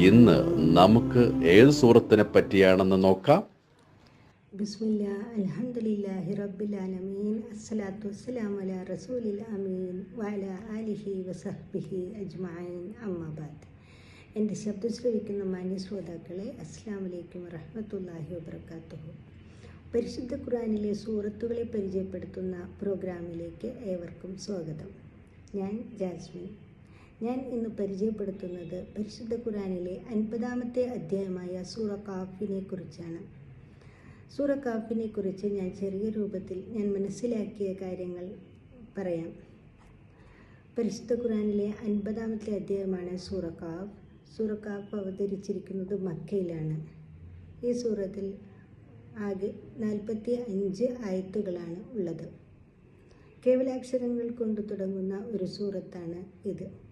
ഇന്ന് നമുക്ക് ഏത് സൂറത്തിനെ പറ്റിയാണെന്ന് നോക്കാം? അസ്സലാത്തു വസ്സലാമു അലാ വഅല ആലിഹി അജ്മഈൻ എന്റെ ശബ്ദം ശ്രവിക്കുന്ന മാന്യ ശ്രോതാക്കളെ അസ്സാം വലൈക്കും വറഹമത്തല്ലാഹി വബർക്കാത്തുഹു പരിശുദ്ധ ഖുർആനിലെ സൂറത്തുകളെ പരിചയപ്പെടുത്തുന്ന പ്രോഗ്രാമിലേക്ക് ഏവർക്കും സ്വാഗതം. ഞാൻ ജാസ്മിൻ. ഞാൻ ഇന്ന് പരിചയപ്പെടുത്തുന്നത് പരിശുദ്ധ ഖുർആനിലെ അൻപതാമത്തെ അധ്യായമായ സൂറ കാഫിനെ കുറിച്ചാണ്. സൂറ കാഫിനെ കുറിച്ച് ഞാൻ ചെറിയ രൂപത്തിൽ ഞാൻ മനസ്സിലാക്കിയ കാര്യങ്ങൾ പറയാം. പരിശുദ്ധ ഖുർആനിലെ അൻപതാമത്തെ അധ്യായമാണ് സൂറ കാഫ്. സൂറ കാഫ് അവതരിച്ചിരിക്കുന്നത് മക്കയിലാണ്. ഈ സൂറത്തിൽ ആകെ നാൽപ്പത്തി അഞ്ച് ആയത്തുകളാണ് ഉള്ളത്. കേവലാക്ഷരങ്ങൾ കൊണ്ട് തുടങ്ങുന്ന ഒരു സൂറത്താണ് ഇത്.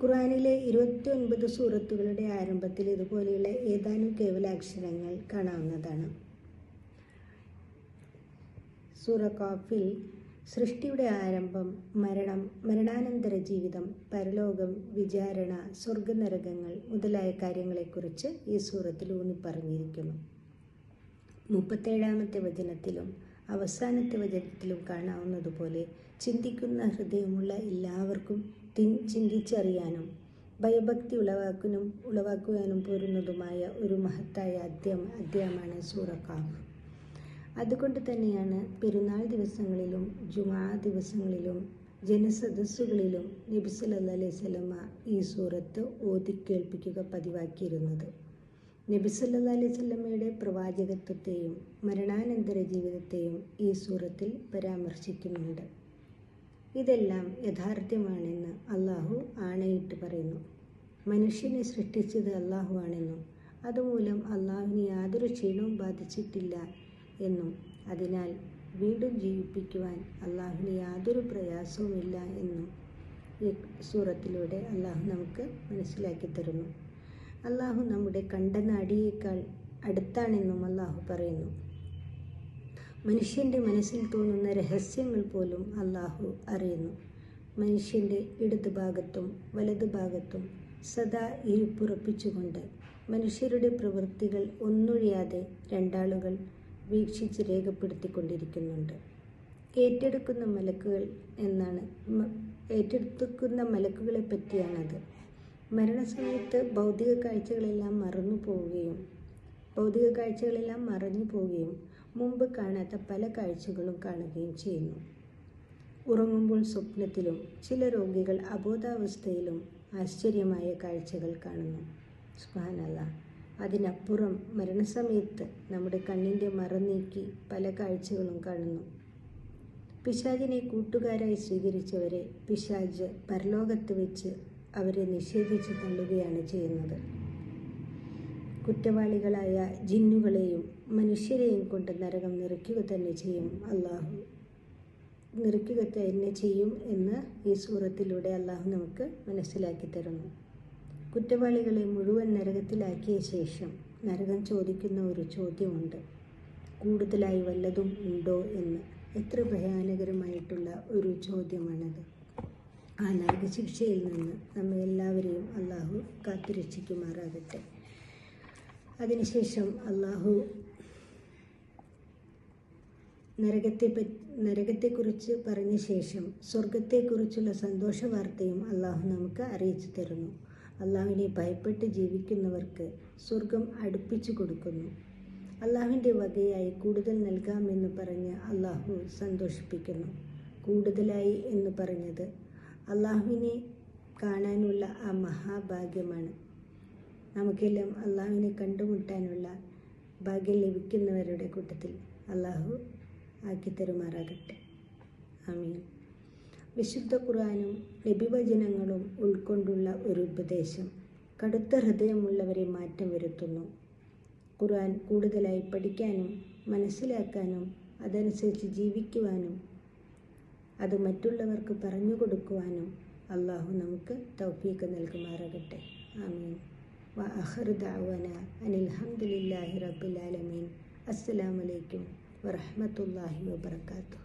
ഖുറാനിലെ ഇരുപത്തി ഒൻപത് സൂറത്തുകളുടെ ആരംഭത്തിൽ ഇതുപോലെയുള്ള ഏതാനും കേവല അക്ഷരങ്ങൾ കാണാവുന്നതാണ്. സൂറ കാഫിൽ സൃഷ്ടിയുടെ ആരംഭം മരണം മരണാനന്തര ജീവിതം പരലോകം വിചാരണ സ്വർഗനരകങ്ങൾ മുതലായ കാര്യങ്ങളെക്കുറിച്ച് ഈ സൂറത്തിൽ ഊന്നി പറഞ്ഞിരിക്കുന്നു മുപ്പത്തേഴാമത്തെ വചനത്തിലും അവസാനത്തെ വചനത്തിലും കാണാവുന്നതുപോലെ ചിന്തിക്കുന്ന ഹൃദയമുള്ള എല്ലാവർക്കും ചിന്തിച്ചറിയാനും ഭയഭക്തി ഉളവാക്കാനും ഉളവാക്കുവാനും പോരുന്നതുമായ ഒരു മഹത്തായ അധ്യായം അധ്യായമാണ് സൂറക്കാഫ് അതുകൊണ്ട് തന്നെയാണ് പെരുന്നാൾ ദിവസങ്ങളിലും ജുമാ ദിവസങ്ങളിലും ജനസദസ്സുകളിലും നബി അലൈഹി സ്വലമ ഈ സൂറത്ത് ഓതി കേൾപ്പിക്കുക പതിവാക്കിയിരുന്നത്. നബി സല്ലല്ലാഹു അലൈഹി സ്വല്ലമ്മയുടെ പ്രവാചകത്വത്തെയും മരണാനന്തര ജീവിതത്തെയും ഈ സൂറത്തിൽ പരാമർശിക്കുന്നുണ്ട്. ഇതെല്ലാം യഥാർത്ഥ്യമാണെന്ന് അള്ളാഹു ആണയിട്ട് പറയുന്നു. മനുഷ്യനെ സൃഷ്ടിച്ചത് അള്ളാഹു ആണെന്നും അതുമൂലം അള്ളാഹുവിന് യാതൊരു ക്ഷീണവും ബാധിച്ചിട്ടില്ല എന്നും അതിനാൽ വീണ്ടും ജീവിപ്പിക്കുവാൻ അള്ളാഹുവിന് യാതൊരു പ്രയാസവുമില്ല എന്നും ഈ സൂറത്തിലൂടെ അള്ളാഹു നമുക്ക് മനസ്സിലാക്കി തരുന്നു. അള്ളാഹു നമ്മുടെ കണ്ടനാടിയേക്കാൾ അടുത്താണെന്നും അള്ളാഹു പറയുന്നു. മനുഷ്യന്റെ മനസ്സിൽ തോന്നുന്ന രഹസ്യങ്ങൾ പോലും അള്ളാഹു അറിയുന്നു. മനുഷ്യന്റെ ഇടതുഭാഗത്തും വലതുഭാഗത്തും സദാ ഇരുപ്പുറപ്പിച്ചുകൊണ്ട് മനുഷ്യരുടെ പ്രവൃത്തികൾ ഒന്നൊഴിയാതെ രണ്ടാളുകൾ വീക്ഷിച്ച് രേഖപ്പെടുത്തിക്കൊണ്ടിരിക്കുന്നുണ്ട്. ഏറ്റെടുക്കുന്ന മലക്കുകൾ എന്നാണ് ഏറ്റെടുക്കുന്ന മലക്കുകളെ പറ്റിയാണത്. മരണസമയത്ത് ഭൗതിക കാഴ്ചകളെല്ലാം മറന്നു പോവുകയും ഭൗതിക കാഴ്ചകളെല്ലാം മറഞ്ഞു പോവുകയും മുമ്പ് കാണാത്ത പല കാഴ്ചകളും കാണുകയും ചെയ്യുന്നു. ഉറങ്ങുമ്പോൾ സ്വപ്നത്തിലും ചില രോഗികൾ അബോധാവസ്ഥയിലും ആശ്ചര്യമായ കാഴ്ചകൾ കാണുന്നു. സുഹാനല്ല അതിനപ്പുറം മരണസമയത്ത് നമ്മുടെ കണ്ണിന്റെ മറനീക്കി പല കാഴ്ചകളും കാണുന്നു. പിശാചിനെ കൂട്ടുകാരായി സ്വീകരിച്ചവരെ പിശാജ് പരലോകത്ത് വെച്ച് അവരെ നിഷേധിച്ച് തള്ളുകയാണ് ചെയ്യുന്നത്. കുറ്റവാളികളായ ജിന്നുകളെയും മനുഷ്യരെയും കൊണ്ട് നരകം നിറയ്ക്കുക തന്നെ ചെയ്യും അള്ളാഹു നിറയ്ക്കുക തന്നെ ചെയ്യും എന്ന് ഈ സൂറത്തിലൂടെ അള്ളാഹു നമുക്ക് മനസ്സിലാക്കി തരുന്നു. കുറ്റവാളികളെ മുഴുവൻ നരകത്തിലാക്കിയ ശേഷം നരകം ചോദിക്കുന്ന ഒരു ചോദ്യമുണ്ട്. കൂടുതലായി വല്ലതും ഉണ്ടോ എന്ന്. എത്ര ഭയാനകരമായിട്ടുള്ള ഒരു ചോദ്യമാണത്. ആ നരകശിക്ഷയിൽ നിന്ന് നമ്മെ എല്ലാവരെയും അള്ളാഹു കാത്തുരക്ഷിക്കുമാറാകട്ടെ. അതിനുശേഷം അള്ളാഹു നരകത്തെ നരകത്തെക്കുറിച്ച് പറഞ്ഞ ശേഷം സ്വർഗത്തെക്കുറിച്ചുള്ള സന്തോഷ വാർത്തയും അള്ളാഹു നമുക്ക് അറിയിച്ചു തരുന്നു. അള്ളാഹുവിനെ ഭയപ്പെട്ട് ജീവിക്കുന്നവർക്ക് സ്വർഗം അടുപ്പിച്ചു കൊടുക്കുന്നു. അള്ളാഹുവിന്റെ വകയായി കൂടുതൽ നൽകാമെന്ന് പറഞ്ഞ് അള്ളാഹു സന്തോഷിപ്പിക്കുന്നു. കൂടുതലായി എന്ന് പറഞ്ഞത് അള്ളാഹുവിനെ കാണാനുള്ള ആ മഹാഭാഗ്യമാണ്. നമുക്കെല്ലാം അള്ളാഹുവിനെ കണ്ടുമുട്ടാനുള്ള ഭാഗ്യം ലഭിക്കുന്നവരുടെ കൂട്ടത്തിൽ അള്ളാഹു ആക്കി തരുമാറാകട്ടെ. ആമീൻ. വിശുദ്ധ ഖുർആനും നബിവചനങ്ങളും ഉൾക്കൊണ്ടുള്ള ഒരു ഉപദേശം കടുത്ത ഹൃദയമുള്ളവരെ മാറ്റം വരുത്തുന്നു. ഖുർആൻ കൂടുതലായി പഠിക്കാനും മനസ്സിലാക്കാനും അതനുസരിച്ച് ജീവിക്കുവാനും അത് മറ്റുള്ളവർക്ക് പറഞ്ഞു കൊടുക്കുവാനും അള്ളാഹു നമുക്ക് തൗഫീക്ക് നൽകുമാറാകട്ടെ. ആമീൻ. വ അഖർ ദഅവാന അനിൽ ഹംദുലില്ലാഹി റബ്ബിൽ ആലമീൻ. അസ്സലാമു അലൈക്കും വറഹ്മത്തുള്ളാഹി വബറകാതുഹു.